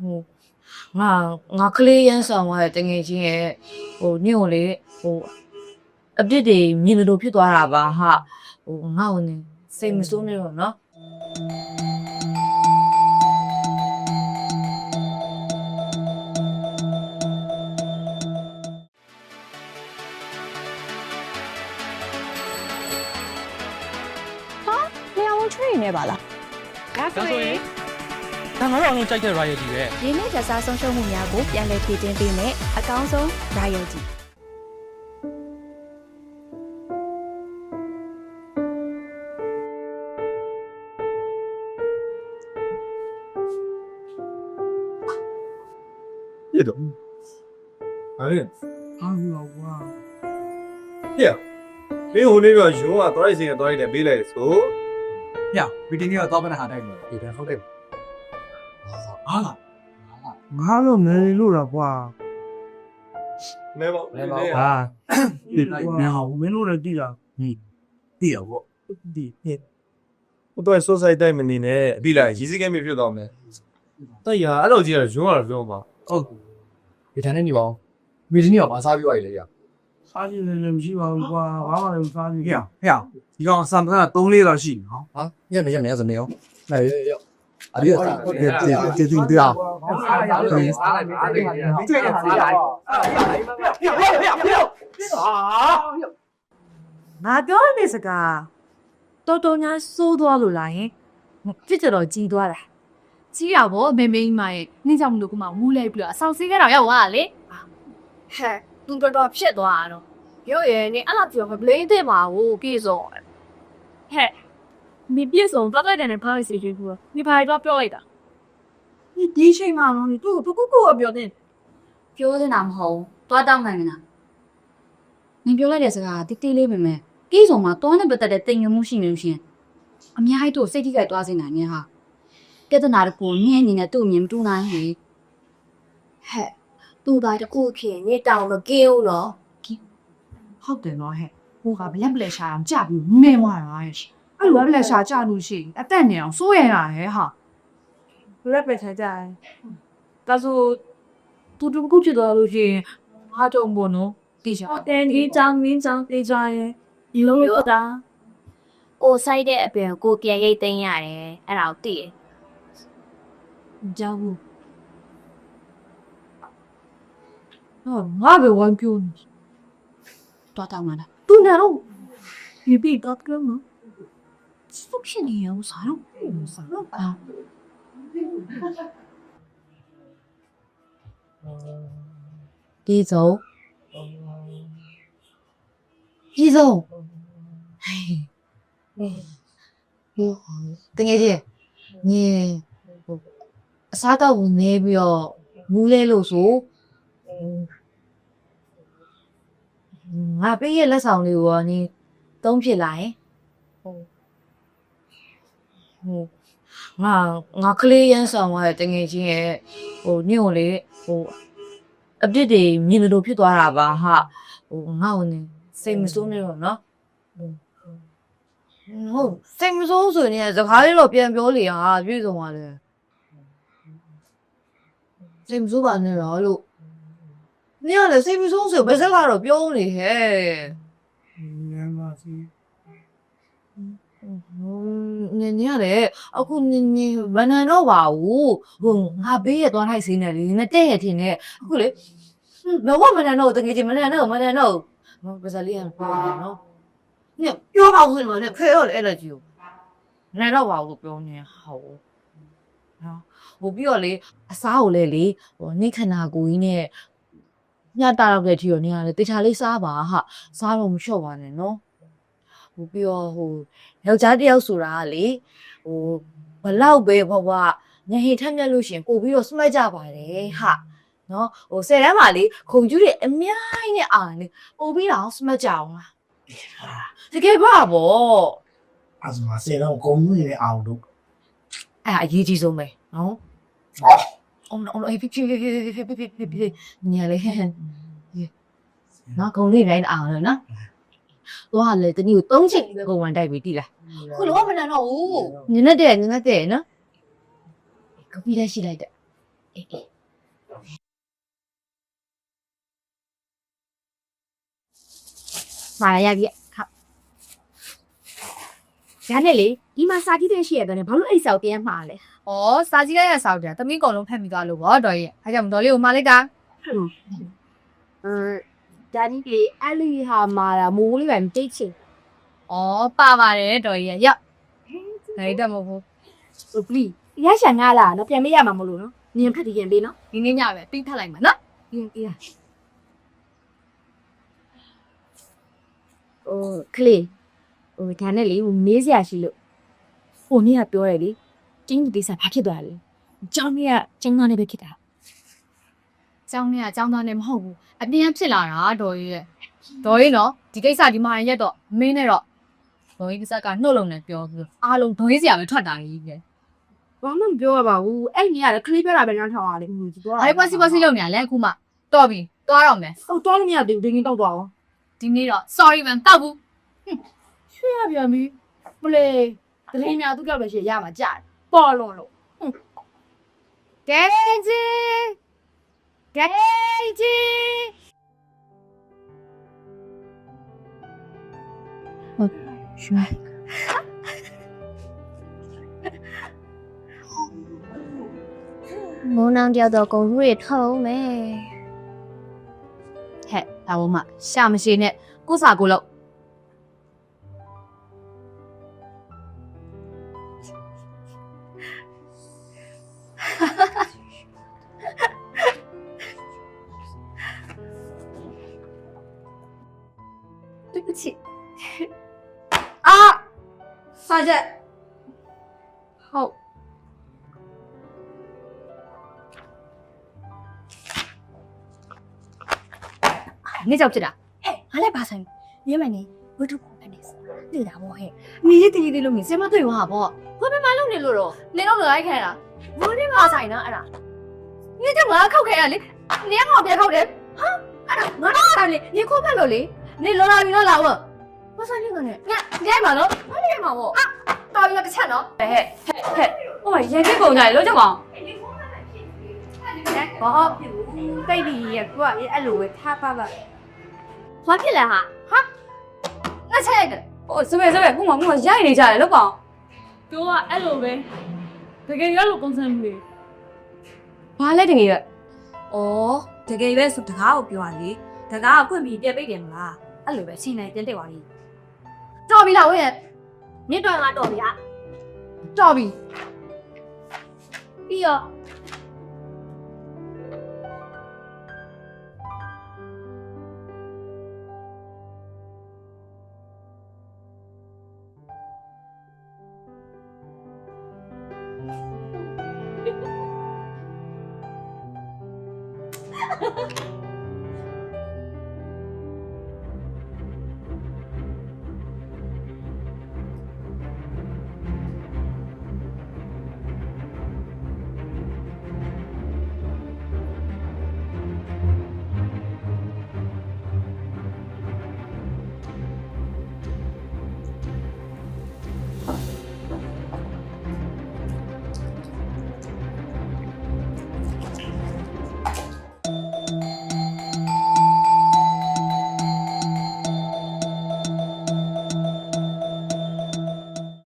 ဟိုငါငါကလေးရမ်းဆောင်သွားတဲ့တငယ်ချင်းရဲ့ဟိုညို့လေဟိုအပြစ်တွေမြင်လို့ဖြစ်သွားတာပါဟာဟိုငါ့ကိုနေစိတ်မဆိုးနေတော့နော်လျှော်ဝန် tree နေပါလားဒါဆိုရင် ဒါငါတို့အောင်လုံးကြိုက်တဲ့ royalty ပဲရင်းနှီးကြစားဆုံးရှုံးမှုများကိုပြန်လည်ဖြည့်တင်းပေးမယ်အကောင်းဆုံး royalty ပြစ်တော့ဟဲ့အားရပါကွာပြစ်မင်းဟိုနေ့ကရုံးကသွားရစီကသွားရတယ်ပေးလိုက်ဆိုညမီတင်းကြီးကတော့ဘယ်နဲ့ဟာတိုက်လို့ ဒီတန်းဟုတ်တယ် ဟာငါတော့နေလို့တော့ကွာမဲပေါ့မဲပေါ့ဟာဒီနေဟာမင်းတို့လည်းတည်တာဟင်းတည်ရပေါ့ဒီဟင်းဟိုတော့ society တိုင်းမနေနဲ့ပြီးလိုက်ရီစီကဲမြေဖြစ်သွားမယ်တော့ရအဲ့လိုကြီးရရုံးကတော့ပြောမှာဟုတ်ဒီတန်းနေနေပါဦးမီဒီနီကဘာစားပြီးသွားပြီလဲရစားကြည့်လည်းမရှိပါဘူးကွာဘာမှလည်းမစားကြည့်ဟဲ့ဟဲ့ဒီကောင်ဆမ်ဆန်က3လေးတော့ရှိနော်ဟာညနေညနေစနေရောဟဲ့ရ ရအဒီကဒီဒီဒီဒီအောင်ငါပြောနေစကားတော်တော်များစိုးသွားလို့လားယင်ဖြစ်ကြတော့ကြီးသွားတာကြီးရဗောအမေမေကြီးမရဲ့နှင်းကြောင့်မလို့ကမှမူးလိုက်ပြီးတော့အဆောင်စီးခဲ့တော့ရောက်သွားတာလေဟဲ့သူတော်တော်ဖြစ်သွားတာတော့ရုပ်ရည်နေအဲ့လိုပြောမဘလိမ့်တဲ့ပါဘူးပြေဆုံးဟဲ့ မိပြည့်စုံသွားတဲ့တဲ့နဲ့ဖားစီကျွေးဘူးမိဖားတော့ပြောလိုက်တာဒီဒီချိန်မှာတော့သူ့ကိုကိုကိုပြောတဲ့ပြောနေတာမဟုတ်ဘူး။သွားတောင်းနိုင်မလား။နင်ပြောလိုက်တဲ့စကားတိတိလေးပဲမဲ့။ကိစုံမှာတွန်းနဲ့ပတ်သက်တဲ့တင်ငမှုရှိနေလို့ရှရင်အများကြီးတို့စိတ်ထိခိုက်သွားစေနိုင်နေဟာ။ပြဿနာတကူနင်းအနေနဲ့သူ့အမြင်မတူနိုင်ဘူးဟဲ့သူ့သားတကူခင်နေတောင်မကင်းဘူးနော်ဟုတ်တယ်နော်ဟဲ့ဟိုကဘလက်ဘလက်ရှာအောင်ကြပြီးမဲသွားတာဟဲ့ အဲ့လိုဘလက်ရှာကြလို့ရှိရင်အသက်နေအောင်စိုးရရဟဲ့ဟာရက်ပဲထိုင်ကြတယ်ဒါဆိုသူတို့ခုဖြစ်သွားလို့ရှိရင်ဟာတုံပေါ့နော်တိကျတန်ကြီးချောင်းမင်းချောင်းတေးကြရဲ့ဒီလိုမျိုးတာကိုဆိုင်တဲ့အပြင်ကိုပြန်ရိတ်သိမ်းရတယ်အဲ့ဒါကိုသိတယ်ကြောက်ဘူးဟောငါပဲဝမ်းပြိုးနေ။သွားတောင်းလာတာသူနာတော့ဒီပြီတော့ကမ စပုတ်ရှင်နေရောစားတော့စားတော့အာ။ဒီဆုံးဒီဆုံးဟေးဟိုတကယ်ကြီးညင်ဟိုအစားတော့နေပြီးတော့မူးလဲလို့ဆိုငါပေးရဲ့လက်ဆောင်လေးကိုနင်သုံးဖြစ်လာရင်ဟို ဟိုငါငါကလေးရမ်းဆောင်ရတဲ့တငယ်ချင်းရဲ့ဟိုညို့လေဟိုအပြစ်တွေမြင်လို့ဖြစ်သွားတာပါဟာဟိုငါ့ကိုနေစိတ်မဆိုးနေတော့နော်ဟုတ်စိတ်မဆိုးဆိုနေစကားလေးတော့ပြန်ပြောလေဟာပြည့်စုံပါလေစိတ်မဆိုးပါနဲ့တော့လို့ညော်လေစိတ်မဆိုးဆိုဘယ်စကားတော့ပြောနေဟဲ့မြန်မာစီ ညင်ညင်ရတယ်အခုညင်ညင်ဘဏ္ဍာတော့ပါဘူးဟိုငါဘေးရသွားထိုက်စင်းနေလေငါတဲ့ရထင်နေအခုလေမဟုတ်မဏ္ဍာတော့တကယ်ချင်းမဏ္ဍာတော့မဏ္ဍာတော့ဘာစားလေးရပါနော်ညပြောပါဦးနော်ဖဲရောလေအဲ့လိုကြီးကိုမဏ္ဍာတော့ပါဘူးပြောနေဟုတ်နော်ဟိုပြီးတော့လေအစားကိုလည်းလေဟိုနိခနာကိုကြီးနဲ့ညတာတော့တဲ့ထီရောနေရတယ်တေချာလေးစားပါဟာစားတော့မလျှော့ပါနဲ့နော် ပြီးတော့ဟိုယောက်ျားတစ်ယောက်ဆိုတာကလေဟိုဘလောက်ပဲဘဝညဟိထက်မြက်လို့ရှင်ပို့ပြီးတော့စမတ်ကြပါတယ်ဟာနော်ဟိုဆယ်တန်းမှာလေခုံကျူးတွေအများကြီးနဲ့အာလေပို့ပြီးတော့စမတ်ကြအောင်လားတကယ်ပါဗောအဲ့ဆိုငါဆယ်တော့ဂုံကြီးနေနဲ့အောင်လို့အဲ့ဒါအရေးကြီးဆုံးပဲနော်အောင်အောင်အေးဖြစ်ဖြစ်ဖြစ်ဖြစ်ဖြစ်ဖြစ်ဖြစ်ညာလေနော်ဂုံလေးတိုင်းအောင်လို့နော် သွားလေတနည်းကို၃ချိန်ပဲခုံဝင်တိုက်ပြီးတိလားခုလောမနတော့ဘူးညနေတဲ့ညနေတဲ့နော်ကပီးလည်းရှိလိုက်တယ်မာရရပြီဟုတ်ဒါနဲ့လေဒီမှာစာကြည့်တဲ့ရှိရတယ်ဘာလို့အိတ်ဆောက်ပြန်မှာလဲ။ဩစာကြီးလိုက်ရဆောက်တယ်။သမီးကုံလုံးဖက်မိသွားလို့ဗောတော်ကြီး။အဲကြောင့်ဒေါ်လေးကိုမှားလိုက်တာအင်း ဒါနီဒီအဲ့လူဟာမာတာမိုးလေးပဲမတိတ်ချင်။ဩပါပါတယ်တော်ကြီး။ရောက်။နိုင်တော့မဟုတ်ဘူးဘူးပလီရရှာငါလားနော်ပြန်မေးရမှာမလို့နော်ညင်ဖက်ဒီရင်ပေးနော်။ဒီနေ့ညပဲပြီးထပ်လိုက်မှာနော်ညင်ပေးရဟိုကလေးဟိုဒါနဲ့လေမေးစရာရှိလို့ဟိုနေ့ကပြောတယ်လေတင်းဒီစားဘာဖြစ်သွားလဲကျောင်းကြီးကကျင်းသားနေပဲဖြစ်တာ။ ကျောင်းထဲကကျောင်းသားနဲ့မဟုတ်ဘူး။အပြင်ဖြစ်လာတာတော်ကြီးရဲ့။တော်ကြီးနော်ဒီကိစ္စဒီမှာရက်တော့မင်းနဲ့တော့တော်ကြီးကစကနှုတ်လုံးနဲ့ပြောပြီးအားလုံးဒေါ်ကြီးစရာပဲထွက်တာကြီးပဲဘာမှမပြောရပါဘူးအဲ့နေရတယ်ခလေးပြောတာပဲနားထောင်ရလေဟိုဒီတော့။အားပွားစီပွားစီလုပ်နေရလဲအခုမှတော်ပြီ။သွားတော့မယ်ဟိုတော့လို့မရသေးဘူးဒင်းကင်းတောက်သွားအောင်။ဒီနေ့တော့ sorry man တောက်ဘူးရွှေရပြန်ပြီပလေတရင်များသူ့ကြောက်ပဲရှေ့ရမှာကြားတယ်ပေါ်လွန်လို့။ကဲ ကြီး။ကဲကြီး။ရွှေမိုးနောင်တယောက်တော့ကုန်မှုတွေထုံးမယ်ဟဲ့ဒါဘုံမရှာမရှိနဲ့ကိုစာကိုလို့ ချိအာစာချက်ဟုတ်နေကြောက်ဖြစ်တာဟဲ့ငါလည်းပါဆိုင်မြေမနေဝတ္ထုကိုဖက်နေစသိတာပေါ့ဟဲ့နေရတီးသေးလို့နေစမတွေ့ပါပေါ့ဘယ်မှာလုံးနေလို့တော့နေတော့လိုက်ခဲတာဘိုးနေပါဆိုင်နော်အဲ့ဒါနေကြောက်ငါခောက်ခဲရလေနေငါ့ကိုပြန်ခောက်တယ်ဟာအဲ့ဒါငါတော့လေနေခိုးဖက်လို့လေ နေလောလာပြီလောလာဝမဆိုင်လို့ကနေညညမှာနော်မနေမှာပေါ့အာတော်ပြီတစ်ချက်နော်ဟဲ့ဟဲ့ဟဲ့ဟိုရေကြီးကုန်ကြတယ်လို့ကြောက်အောင်ဘာဖြစ်ဘူးတိတ်ဒီရကွာအဲ့လိုပဲထားပါပါဘာဖြစ်လဲဟာငါချက်လိုက်တယ်ဟိုစပယ်စပယ်ခုမှခုမှရိုက်နေကြတယ်လို့ကောင်ပြောကအဲ့လိုပဲတကယ်ရလို့ပုံစံမျိုးလေဘာလဲတကယ်ရ။အော်တကယ်ပဲဆိုတကားကိုပြောရလေ။တကားကိုခွင့်ပြီးပြပိတ်တယ်မလား။ အဲ့လိုပဲချိန်နိုင်တင်တက်သွားပြီတော်ပြီလားဝဲနင့်တော်ကတော့ဗျာတော်ပြီပြီးတော့